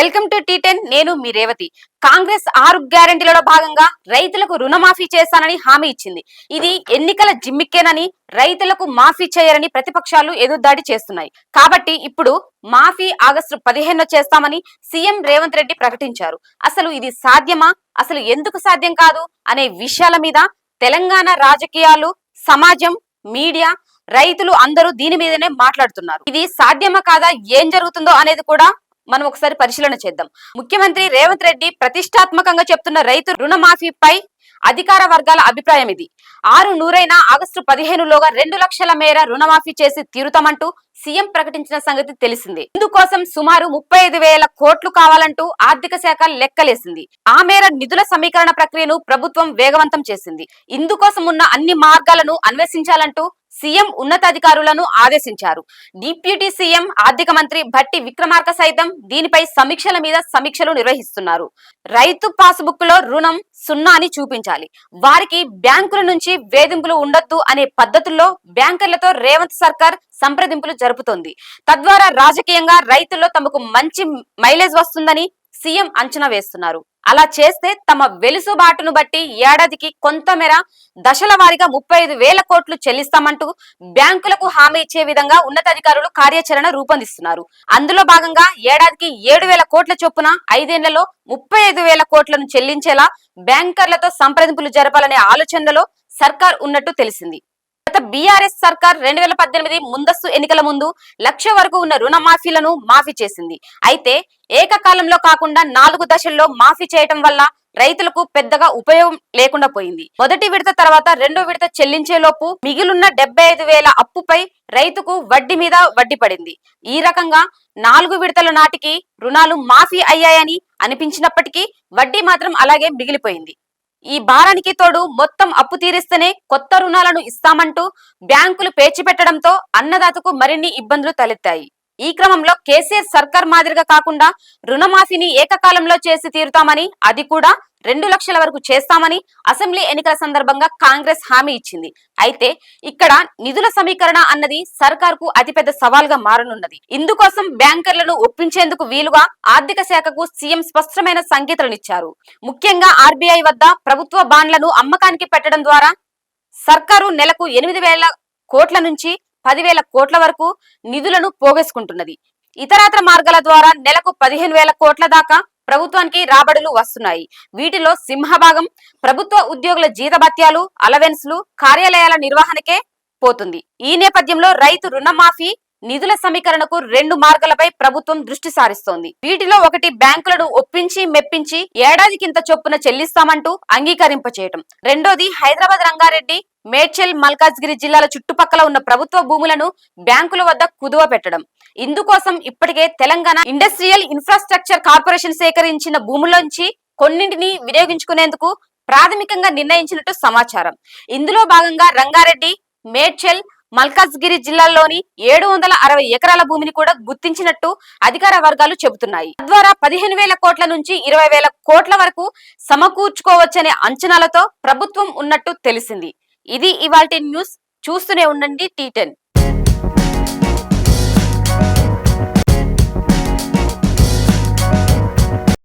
Welcome to tea ten నేను మీ రేవతి. కాంగ్రెస్ ఆరు గ్యారంటీలలో భాగంగా రైతులకు రుణమాఫీ చేస్తానని హామీ ఇచ్చింది. ఇది ఎన్నికల జిమ్మిక్కేనని రైతులకు మాఫీ చేయరని ప్రతిపక్షాలు ఎదురుదాడి చేస్తున్నాయి. కాబట్టి ఇప్పుడు మాఫీ ఆగస్టు పదిహేను చేస్తామని సీఎం రేవంత్ రెడ్డి ప్రకటించారు. అసలు ఇది సాధ్యమా? అసలు ఎందుకు సాధ్యం కాదు? అనే విషయాల మీద తెలంగాణ రాజకీయాలు సమాజం మీడియా రైతులు అందరూ దీని మీదనే మాట్లాడుతున్నారు. ఇది సాధ్యమా కాదా? ఏం జరుగుతుందో అనేది కూడా మనం ఒకసారి పరిశీలన చేద్దాం. ముఖ్యమంత్రి రేవంత్ రెడ్డి ప్రతిష్టాత్మకంగా చెప్తున్న రైతు రుణమాఫీపై అధికార వర్గాల అభిప్రాయం ఇది. ఆరు నూరైన ఆగస్టు పదిహేనులోగా రెండు లక్షల మేర రుణమాఫీ చేసి తీరుతామంటూ సీఎం ప్రకటించిన సంగతి తెలిసింది. ఇందుకోసం సుమారు ముప్పై ఐదు వేల కోట్లు కావాలంటూ ఆర్థిక శాఖ లెక్కలేసింది. ఆ మేర నిధుల సమీకరణ ప్రక్రియను ప్రభుత్వం వేగవంతం చేసింది. ఇందుకోసం ఉన్న అన్ని మార్గాలను అన్వేషించాలంటూ సీఎం ఉన్నతాధికారులను ఆదేశించారు. డిప్యూటీ సీఎం ఆర్థిక మంత్రి భట్టి విక్రమార్క సైతం దీనిపై సమీక్షల మీద సమీక్షలు నిర్వహిస్తున్నారు. రైతు పాస్బుక్లో రుణం సున్నా అని చూపించాలి. వారికి బ్యాంకుల నుంచి వేధింపులు ఉండొద్దు అనే పద్ధతుల్లో బ్యాంకర్లతో రేవంత్ సర్కార్ సంప్రదింపులు జరుపుతోంది. తద్వారా రాజకీయంగా రైతుల్లో తమకు మంచి మైలేజ్ వస్తుందని సీఎం అంచనా వేస్తున్నారు. అలా చేస్తే తమ వెలుసుబాటును బట్టి ఏడాదికి కొంతమేర దశల వారీగా ముప్పై ఐదు వేల కోట్లు చెల్లిస్తామంటూ బ్యాంకులకు హామీ ఇచ్చే విధంగా ఉన్నతాధికారులు కార్యాచరణ రూపొందిస్తున్నారు. అందులో భాగంగా ఏడాదికి ఏడు వేల కోట్ల చొప్పున ఐదేళ్ళలో ముప్పై ఐదు వేల కోట్లను చెల్లించేలా బ్యాంకర్లతో సంప్రదింపులు జరపాలనే ఆలోచనలో సర్కార్ ఉన్నట్టు తెలిసింది. గత బీఆర్ఎస్ సర్కార్ రెండు వేల పద్దెనిమిది ముందస్తు ఎన్నికల ముందు లక్ష వరకు ఉన్న రుణమాఫీలను మాఫీ చేసింది. అయితే ఏకకాలంలో కాకుండా నాలుగు దశల్లో మాఫీ చేయటం వల్ల రైతులకు పెద్దగా ఉపయోగం లేకుండా పోయింది. మొదటి విడత తర్వాత రెండో విడత చెల్లించేలోపు మిగిలిన డెబ్బై ఐదు వేల అప్పుపై రైతుకు వడ్డీ మీద వడ్డీ పడింది. ఈ రకంగా నాలుగు విడతల నాటికి రుణాలు మాఫీ అయ్యాయని అనిపించినప్పటికీ వడ్డీ మాత్రం అలాగే మిగిలిపోయింది. ఈ భారానికి తోడు మొత్తం అప్పు తీరిస్తేనే కొత్త రుణాలను ఇస్తామంటూ బ్యాంకులు పేర్చిపెట్టడంతో అన్నదాతకు మరిన్ని ఇబ్బందులు తలెత్తాయి. ఈ క్రమంలో కేసీఆర్ సర్కార్ మాదిరిగా కాకుండా రుణమాఫీని ఏకకాలంలో చేసి తీరుతామని అది కూడా రెండు లక్షల వరకు చేస్తామని అసెంబ్లీ ఎన్నికల సందర్భంగా కాంగ్రెస్ హామీ ఇచ్చింది. అయితే ఇక్కడ నిధుల సమీకరణ అన్నది సర్కార్కు అతిపెద్ద సవాల్గా మారనున్నది. ఇందుకోసం బ్యాంకర్లను ఒప్పించేందుకు వీలుగా ఆర్థిక శాఖకు సీఎం స్పష్టమైన సంకేతాలనిచ్చారు. ముఖ్యంగా ఆర్బీఐ వద్ద ప్రభుత్వ బాండ్లను అమ్మకానికి పెట్టడం ద్వారా సర్కారు నెలకు ఎనిమిది వేల కోట్ల నుంచి పదివేల కోట్ల వరకు నిధులను పోగేసుకుంటున్నది. ఇతరత్ర మార్గాల ద్వారా నెలకు పదిహేను వేల కోట్ల దాకా ప్రభుత్వానికి రాబడులు వస్తున్నాయి. వీటిలో సింహభాగం ప్రభుత్వ ఉద్యోగుల జీతభత్యాలు అలవెన్స్లు కార్యాలయాల నిర్వహణకే పోతుంది. ఈ నేపథ్యంలో రైతు రుణమాఫీ నిధుల సమీకరణకు రెండు మార్గాలపై ప్రభుత్వం దృష్టి సారిస్తోంది. వీటిలో ఒకటి బ్యాంకులను ఒప్పించి మెప్పించి ఏడాది కింత చొప్పున చెల్లిస్తామంటూ అంగీకరింపచేయటం రెండోది హైదరాబాద్ రంగారెడ్డి మేడ్చల్ మల్కాజ్గిరి జిల్లాల చుట్టుపక్కల ఉన్న ప్రభుత్వ భూములను బ్యాంకుల వద్ద కుదువ పెట్టడం. ఇందుకోసం ఇప్పటికే తెలంగాణ ఇండస్ట్రియల్ ఇన్ఫ్రాస్ట్రక్చర్ కార్పొరేషన్ సేకరించిన భూముల్లోంచి కొన్నింటిని వినియోగించుకునేందుకు ప్రాథమికంగా నిర్ణయించినట్టు సమాచారం. ఇందులో భాగంగా రంగారెడ్డి మేడ్చల్ మల్కాజ్గిరి జిల్లాలోని ఏడు వందల అరవై ఎకరాల భూమిని కూడా గుర్తించినట్టు అధికార వర్గాలు చెబుతున్నాయి. తద్వారా పదిహేను వేల కోట్ల నుంచి ఇరవై వేల కోట్ల వరకు సమకూర్చుకోవచ్చనే అంచనాలతో ప్రభుత్వం ఉన్నట్టు తెలిసింది. ఇది ఇవాల్టి న్యూస్. చూస్తూనే ఉండండి టీ టెన్.